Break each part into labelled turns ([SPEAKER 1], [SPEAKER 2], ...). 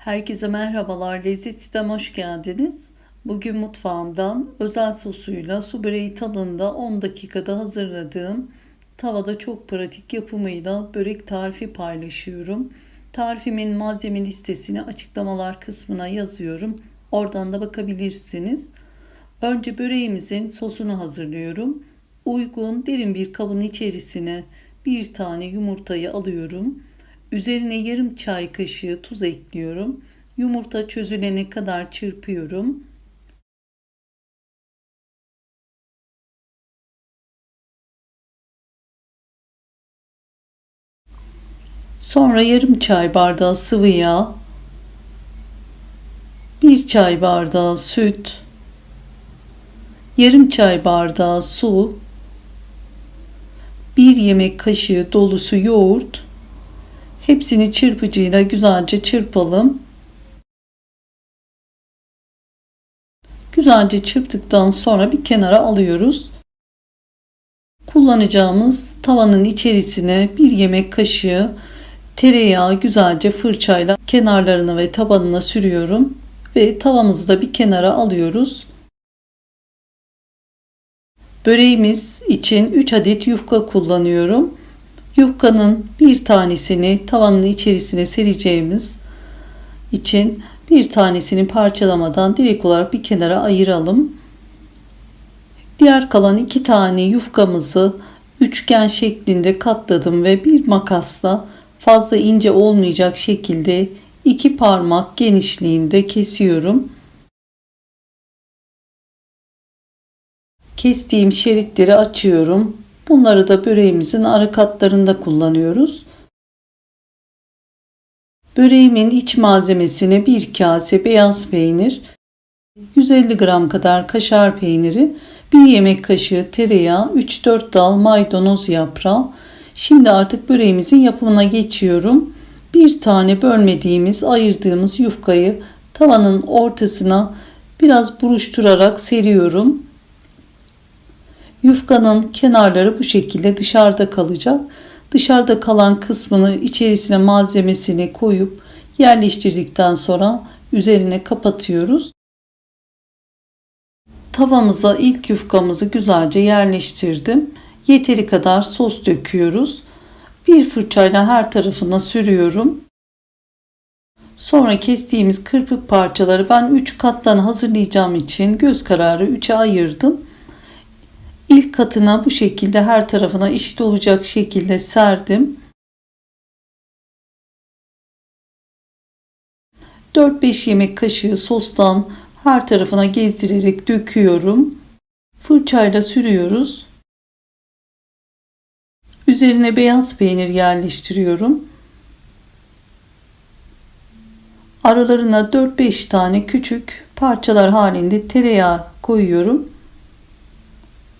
[SPEAKER 1] Herkese merhabalar. Lezzet Sistem hoş geldiniz. Bugün mutfağımdan özel sosuyla su böreği tadında 10 dakikada hazırladığım tavada çok pratik yapımıyla börek tarifi paylaşıyorum. Tarifimin malzeme listesini açıklamalar kısmına yazıyorum. Oradan da bakabilirsiniz. Önce böreğimizin sosunu hazırlıyorum. Uygun derin bir kabın içerisine bir tane yumurtayı alıyorum. Üzerine yarım çay kaşığı tuz ekliyorum. Yumurta çözülene kadar çırpıyorum. Sonra yarım çay bardağı sıvı yağ, bir çay bardağı süt, yarım çay bardağı su, bir yemek kaşığı dolusu yoğurt, hepsini çırpıcıyla güzelce çırpalım. Güzelce çırptıktan sonra bir kenara alıyoruz. Kullanacağımız tavanın içerisine bir yemek kaşığı tereyağı güzelce fırçayla kenarlarını ve tabanına sürüyorum ve tavamızı da bir kenara alıyoruz. Böreğimiz için 3 adet yufka kullanıyorum. Yufkanın bir tanesini tavanın içerisine sereceğimiz için bir tanesini parçalamadan direkt olarak bir kenara ayıralım. Diğer kalan iki tane yufkamızı üçgen şeklinde katladım ve bir makasla fazla ince olmayacak şekilde iki parmak genişliğinde kesiyorum. Kestiğim şeritleri açıyorum. Bunları da böreğimizin ara katlarında kullanıyoruz. Böreğimin iç malzemesine bir kase beyaz peynir, 150 gram kadar kaşar peyniri, bir yemek kaşığı tereyağı, 3-4 dal maydanoz yaprağı. Şimdi artık böreğimizin yapımına geçiyorum. Bir tane bölmediğimiz, ayırdığımız yufkayı tavanın ortasına biraz buruşturarak seriyorum. Yufkanın kenarları bu şekilde dışarıda kalacak. Dışarıda kalan kısmını içerisine malzemesini koyup yerleştirdikten sonra üzerine kapatıyoruz. Tavamıza ilk yufkamızı güzelce yerleştirdim. Yeteri kadar sos döküyoruz. Bir fırçayla her tarafına sürüyorum. Sonra kestiğimiz kırpık parçaları ben 3 kattan hazırlayacağım için göz kararı 3'e ayırdım. İlk katına bu şekilde her tarafına eşit olacak şekilde serdim. 4-5 yemek kaşığı sostan her tarafına gezdirerek döküyorum. Fırçayla sürüyoruz. Üzerine beyaz peynir yerleştiriyorum. Aralarına 4-5 tane küçük parçalar halinde tereyağı koyuyorum.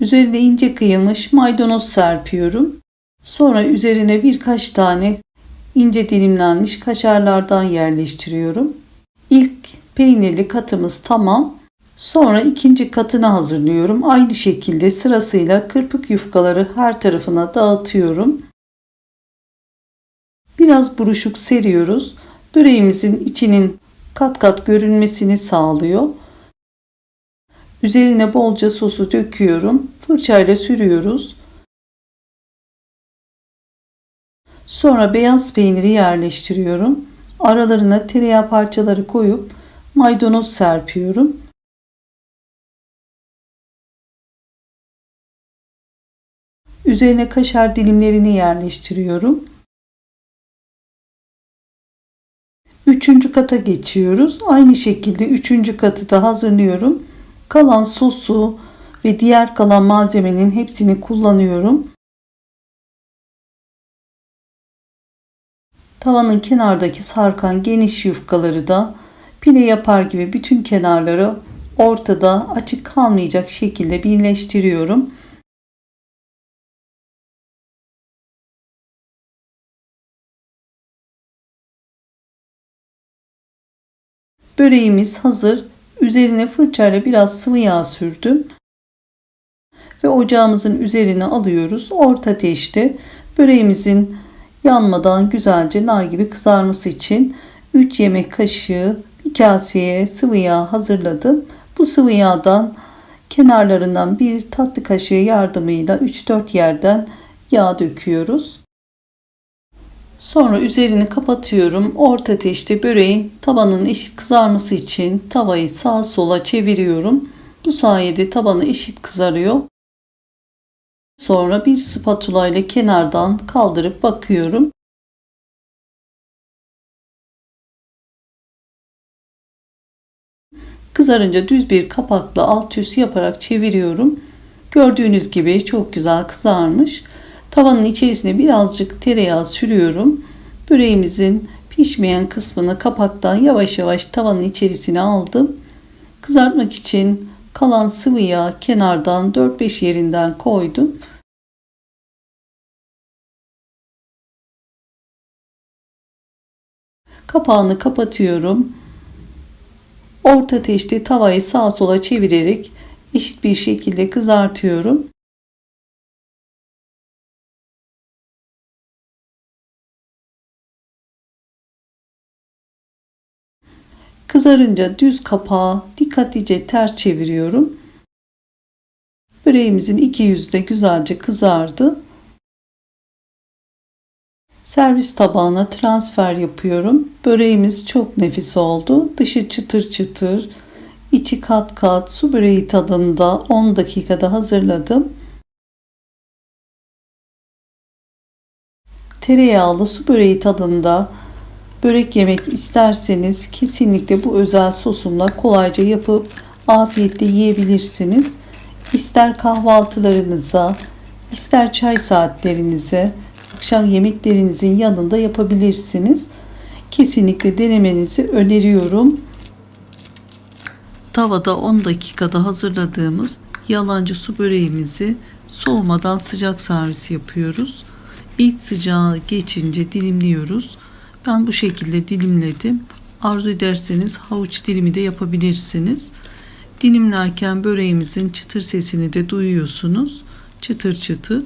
[SPEAKER 1] Üzerine ince kıyılmış maydanoz serpiyorum. Sonra üzerine birkaç tane ince dilimlenmiş kaşarlardan yerleştiriyorum. İlk peynirli katımız tamam. Sonra ikinci katını hazırlıyorum. Aynı şekilde sırasıyla kırpık yufkaları her tarafına dağıtıyorum. Biraz buruşuk seriyoruz. Böreğimizin içinin kat kat görünmesini sağlıyor. Üzerine bolca sosu döküyorum. Fırçayla sürüyoruz. Sonra beyaz peyniri yerleştiriyorum. Aralarına tereyağı parçaları koyup maydanoz serpiyorum. Üzerine kaşar dilimlerini yerleştiriyorum. Üçüncü kata geçiyoruz. Aynı şekilde üçüncü katı da hazırlıyorum. Kalan sosu ve diğer kalan malzemenin hepsini kullanıyorum. Tavanın kenardaki sarkan geniş yufkaları da pile yapar gibi bütün kenarları ortada açık kalmayacak şekilde birleştiriyorum. Böreğimiz hazır. Üzerine fırçayla biraz sıvı yağ sürdüm. Ve ocağımızın üzerine alıyoruz. Orta ateşte böreğimizin yanmadan güzelce nar gibi kızarması için 3 yemek kaşığı bir kaseye sıvı yağ hazırladım. Bu sıvı yağdan kenarlarından bir tatlı kaşığı yardımıyla 3-4 yerden yağ döküyoruz. Sonra üzerini kapatıyorum. Orta ateşte böreğin tabanın eşit kızarması için tavayı sağa sola çeviriyorum. Bu sayede tabanı eşit kızarıyor. Sonra bir spatula ile kenardan kaldırıp bakıyorum. Kızarınca düz bir kapakla alt üst yaparak çeviriyorum. Gördüğünüz gibi çok güzel kızarmış. Tavanın içerisine birazcık tereyağı sürüyorum. Böreğimizin pişmeyen kısmını kapaktan yavaş yavaş tavanın içerisine aldım. Kızartmak için kalan sıvı yağ kenardan 4-5 yerinden koydum. Kapağını kapatıyorum. Orta ateşte tavayı sağa sola çevirerek eşit bir şekilde kızartıyorum. Kızarınca düz kapağı dikkatlice ters çeviriyorum. Böreğimizin iki yüzü de güzelce kızardı. Servis tabağına transfer yapıyorum. Böreğimiz çok nefis oldu. Dışı çıtır çıtır, içi kat kat su böreği tadında 10 dakikada hazırladım. Tereyağlı su böreği tadında börek yemek isterseniz kesinlikle bu özel sosumla kolayca yapıp afiyetle yiyebilirsiniz. İster kahvaltılarınıza, ister çay saatlerinize, akşam yemeklerinizin yanında yapabilirsiniz. Kesinlikle denemenizi öneriyorum. Tavada 10 dakikada hazırladığımız yalancı su böreğimizi soğumadan sıcak servis yapıyoruz. İlk sıcağı geçince dilimliyoruz. Ben bu şekilde dilimledim. Arzu ederseniz havuç dilimi de yapabilirsiniz. Dilimlerken böreğimizin çıtır sesini de duyuyorsunuz. Çıtır çıtır.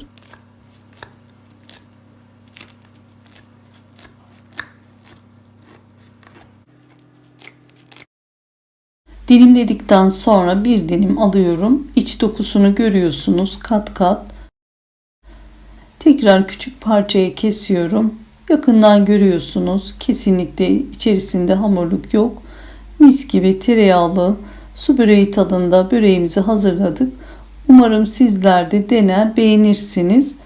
[SPEAKER 1] Dilimledikten sonra bir dilim alıyorum. İç dokusunu görüyorsunuz kat kat. Tekrar küçük parçaya kesiyorum. Yakından görüyorsunuz. Kesinlikle içerisinde hamurluk yok. Mis gibi tereyağlı su böreği tadında böreğimizi hazırladık. Umarım sizler de dener beğenirsiniz.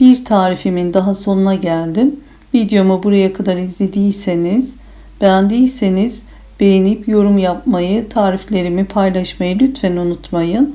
[SPEAKER 1] Bir tarifimin daha sonuna geldim. Videomu buraya kadar izlediyseniz, beğendiyseniz beğenip yorum yapmayı, tariflerimi paylaşmayı lütfen unutmayın.